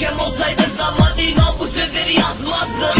Keşke olsaydı zaman inan bu sözleri yazmazdı.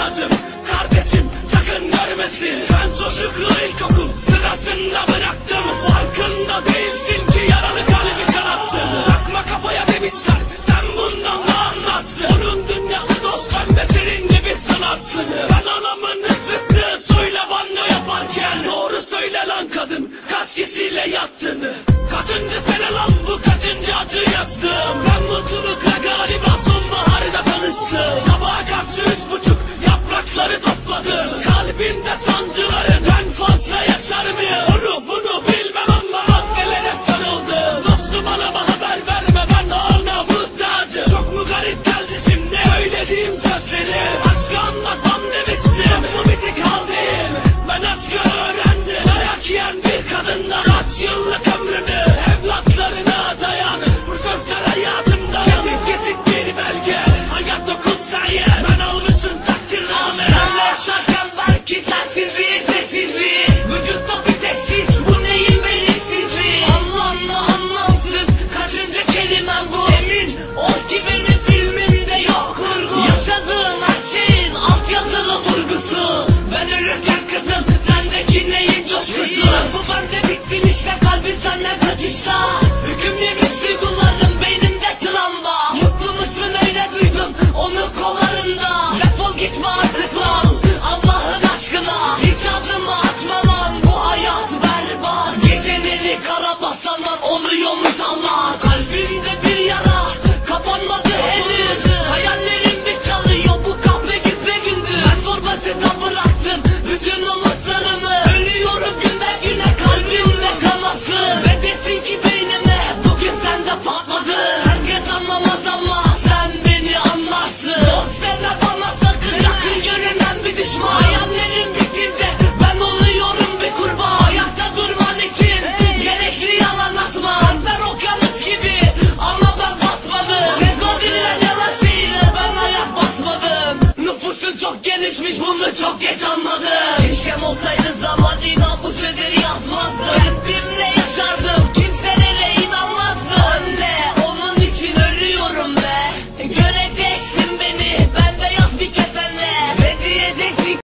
acım Kardeşim sakın görmesin Ben çocukluğu ilkokul sırasında bıraktım. Farkında değilsin ki yaralı kalbi kanattın Takma kafaya demişler sen bundan ne anlarsın Onun dünyası toz pembe senin gibi sanatsın. Ben anamın ısıttığı suyla banyo yaparken. Doğru söyle lan kadın kaç kişiyle yattın? Kaçıncı sene lan bu kaçıncı acı yazdım Ben I got you like satışta Hükümlümüz duygularım beynimde travma Mutlu musun öyle duydum onu kollarında. Defol git bana Değişmiş bunlar çok geç anlar